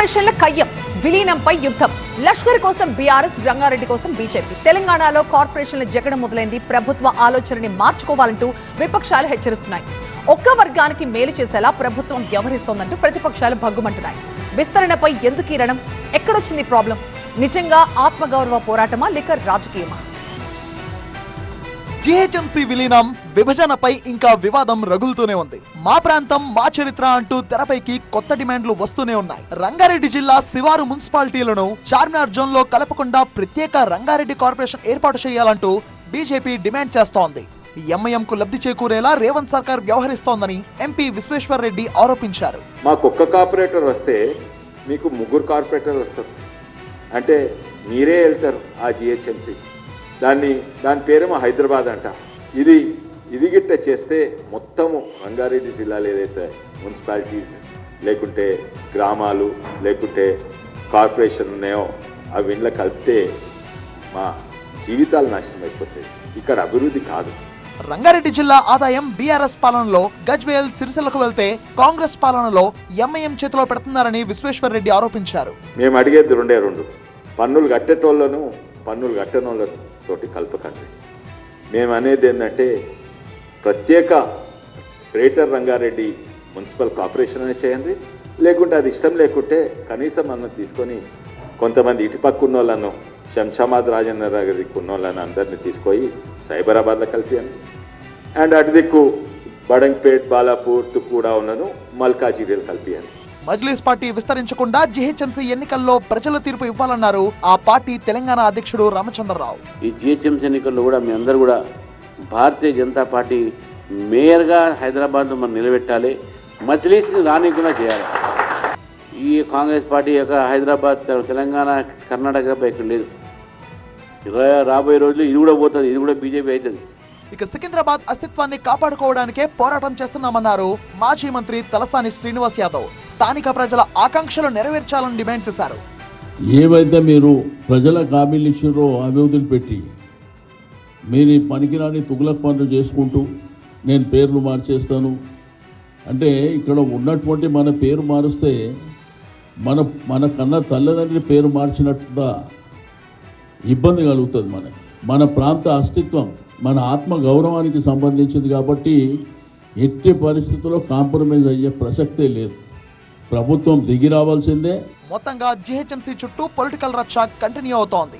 కార్పొరేషన్ల కయ్యం విలీనంపై యుద్ధం. లష్కర్ కోసం బీఆర్ఎస్ రంగారెడ్డి కోసం బీజేపీ. తెలంగాణలో కార్పొరేషన్ల జగడం మొదలైంది. ప్రభుత్వ ఆలోచనని మార్చుకోవాలంటూ విపక్షాలు హెచ్చరిస్తున్నాయి. ఒక్క వర్గానికి మేలు చేసేలా ప్రభుత్వం వ్యవహరిస్తోందంటూ ప్రతిపక్షాలు భగ్గుమంటున్నాయి. విస్తరణపై ఎందుకు రణం? ఎక్కడొచ్చింది ప్రాబ్లం? నిజంగా ఆత్మగౌరవ పోరాటమా లేక రాజకీయమా? జిహెచ్ఎంసీ విలీనం విభజనపై ఇంకా వివాదం రగులుతూనే ఉంది. మా ప్రాంతం మా చరిత్ర అంటూ తెరపైకి కొత్త డిమాండ్లు వస్తూనే ఉన్నాయి. రంగారెడ్డి జిల్లా శివారు మున్సిపాలిటీలను చార్మినార్ జోన్లో కలపకుండా ప్రత్యేక రంగారెడ్డి కార్పొరేషన్ ఏర్పాటు చేయాలంటూ బీజేపీ డిమాండ్ చేస్తోంది. ఎంఐఎం కు లబ్ధి చేకూరేలా రేవంత్ సర్కార్ వ్యవహరిస్తోందని ఎంపీ విశ్వేశ్వర్ రెడ్డి ఆరోపించారు. మాకు ఒక్క కార్పొరేటర్ వస్తే మీకు ముగ్గురు కార్పొరేటర్ వస్తారు. అంటే మీరే వెళ్తారు ఆ జిహెచ్ఎంసీ. దాన్ని దాని పేరేమో హైదరాబాద్ అంట. ఇది ఇది గిట్ట చేస్తే మొత్తము రంగారెడ్డి జిల్లాలో ఏదైతే మున్సిపాలిటీస్ లేకుంటే గ్రామాలు లేకుంటే కార్పొరేషన్ ఉన్నాయో అవి ఇంట్లో కలిపితే మా జీవితాలు నాశనం అయిపోతాయి. ఇక్కడ అభివృద్ధి కాదు. రంగారెడ్డి జిల్లా ఆదాయం బీఆర్ఎస్ పాలనలో గజ్వేల్ సిరిసిల్లకు వెళ్తే కాంగ్రెస్ పాలనలో ఎంఐఎం చేతిలో పెడుతున్నారని విశ్వేశ్వర్ రెడ్డి ఆరోపించారు. మేము అడిగేది రెండే రెండు. పన్నులు కట్టేటోళ్ళను పన్నులు కట్టనోళ్ళ తోటి కలపకండి. మేము అనేది ఏంటంటే ప్రత్యేక గ్రేటర్ రంగారెడ్డి మున్సిపల్ కార్పొరేషన్ అనే చేయండి. లేకుంటే అది ఇష్టం లేకుంటే కనీసం మనం తీసుకొని కొంతమంది ఇటుపక్క ఉన్న వాళ్ళను శంషాబాద్ రాజేంద్ర దగ్గరికి ఉన్న వాళ్ళని అందరినీ తీసుకొని సైబరాబాద్లో కలిపియండి. అండ్ అటు దిక్కు బడంగ్పేట్ బాలాపూర్ కూడా ఉన్నను మల్కాజీరియల్ కలిపియండి. మజ్లీస్ పార్టీ విస్తరించకుండా జిహెచ్ఎంసీ ఎన్నికల్లో ప్రజల తీర్పు ఇవ్వాలన్నారు ఆ పార్టీ తెలంగాణ అధ్యక్షుడు రామచంద్రరావు. ఈ జిహెచ్ఎంసీ ఎన్నికల్లో కూడా మీ అందరూ కూడా భారతీయ జనతా పార్టీ మేయర్గా హైదరాబాద్ మనం నిలబెట్టాలి. మజ్లీస్ని రానికుండా చేయాలి. ఈ కాంగ్రెస్ పార్టీ యొక్క హైదరాబాద్ తెలంగాణ కర్ణాటక ఇక్కడ లేదు. రాబోయే రోజుల్లో ఇది కూడా పోతుంది ఇది కూడా బీజేపీ అవుతుంది. ఇక సికింద్రాబాద్ అస్తిత్వాన్ని కాపాడుకోవడానికే పోరాటం చేస్తున్నామన్నారు మాజీ మంత్రి తలసాని శ్రీనివాస్ యాదవ్. స్థానిక ప్రజల ఆకాంక్షలు నెరవేర్చాలని డిమాండ్ చేశారు. ఏవైతే మీరు ప్రజలకు హామీలు ఇచ్చారో అవి వదిలిపెట్టి మీరు పనికిరాని తుగులక్ పనులు చేసుకుంటూ నేను పేర్లు మార్చేస్తాను. అంటే ఇక్కడ ఉన్నటువంటి మన పేరు మారుస్తే మన మన కన్న తల్లిదండ్రి పేరు మార్చినట్టుగా ఇబ్బంది కలుగుతుంది మనకి. మన ప్రాంత అస్తిత్వం మన ఆత్మ గౌరవానికి సంబంధించింది కాబట్టి ఎట్టి పరిస్థితుల్లో కాంప్రమైజ్ అయ్యే ప్రసక్తే లేదు. ప్రభుత్వం దిగి రావాల్సిందే. మొత్తంగా జీహెచ్ఎంసీ చుట్టూ పొలిటికల్ రచ్చ కంటిన్యూ అవుతోంది.